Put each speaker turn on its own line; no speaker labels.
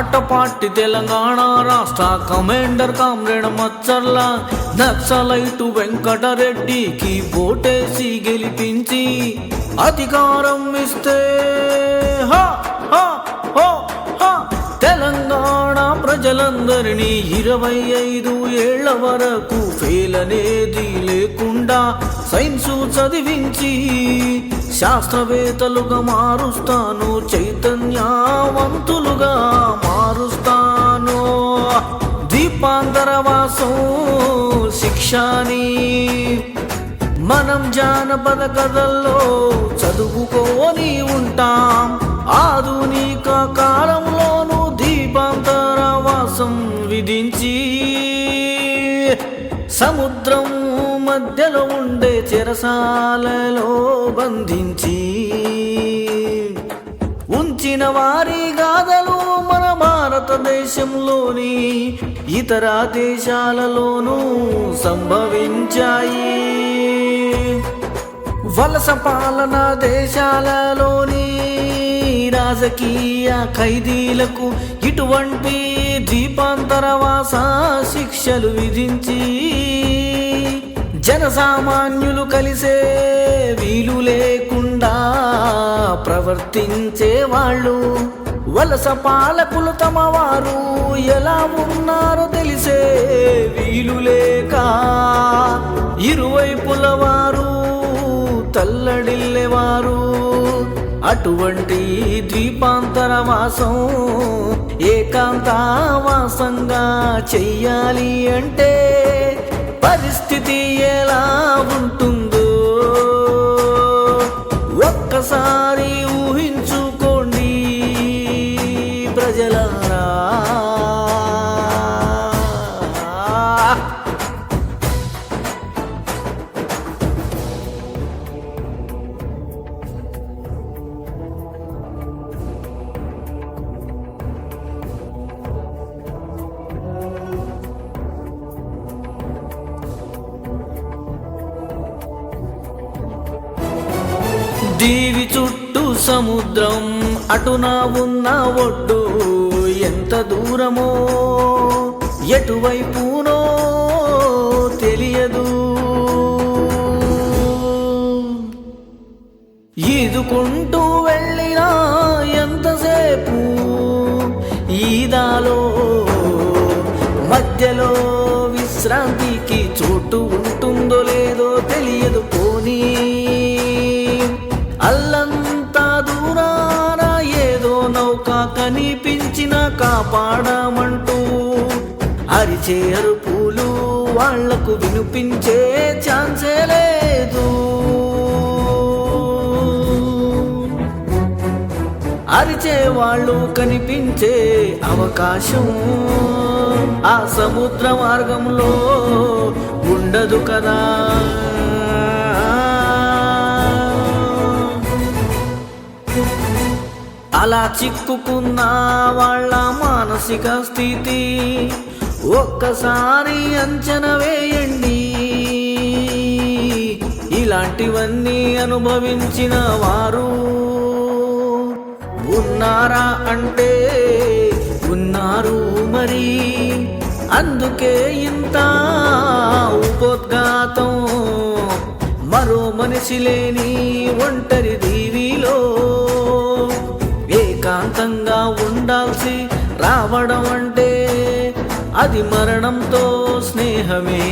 ఆటపాటి తెలంగాణ రాష్ట్ర commander comrade Macharla Naxalite వెంకటరెడ్డికి ఓటేసి గెలిపించి అధికారం ఇస్తే హా, హా. తెలంగాణ ప్రజలందరినీ ఇరవై ఐదు ఏళ్ళ వరకు ఫెయిల్ అనేది లేకుండా సైన్సు చదివించి శాస్త్రవేత్తలుగా మారుస్తాను చైతన్యవంతులుగా దీపాంతరవాసం శిక్షాని మనం జానపద కథల్లో చదువుకొని ఉంటాం. ఆధునిక కాలంలోనూ దీపాంతరవాసం విధించి సముద్రం మధ్యలో ఉండే చెరసాలలో బంధించి ఉంచిన వారి గాథలు మన భారతదేశంలోని ఇతర దేశాలలోనూ సంభవించాయి. వలస పాలన దేశాలలోని రాజకీయ ఖైదీలకు ఇటువంటి ద్వీపాంతరవాస శిక్షలు విధించి జనసామాన్యులు కలిసే వీలు లేకుండా ప్రవర్తించే వాళ్ళు వలస పాలకులు తమ వారు ఎలా ఉన్నారో తెలిసే వీలు లేక ఇరువైపుల వారు తల్లడిల్లేవారు. అటువంటి ద్వీపాంతర వాసం ఏకాంతవాసంగా చెయ్యాలి అంటే పరిస్థితి ఎలా ప్రజలారా దీవి చుట్టూ సముద్రం అటున ఉన్న ఒడ్డు. ఎంత దూరమో ఎటువైపునో తెలియదు. ఈదుకుంటూ వెళ్ళినా ఎంతసేపు ఈదాలో మధ్యలో విశ్రాంతికి చోటు ఉంటుందో లేదో తెలియదు పో. కనిపించిన కాపాడమంటూ అరిచే అరుపులు వాళ్ళకు వినిపించే ఛాన్సే లేదు. అరిచే వాళ్ళు కనిపించే అవకాశం ఆ సముద్ర మార్గంలో ఉండదు కదా. అలా చిక్కుకున్న వాళ్ళ మానసిక స్థితి ఒక్కసారి అంచనా వేయండి. ఇలాంటివన్నీ అనుభవించిన వారు ఉన్నారా అంటే ఉన్నారు మరి. అందుకే ఇంత ఉపోద్ఘాతం మరో మనిషి లేని ఒంటరి శాంతంగా ఉండాల్సి రావడం అంటే అది మరణంతో స్నేహమే.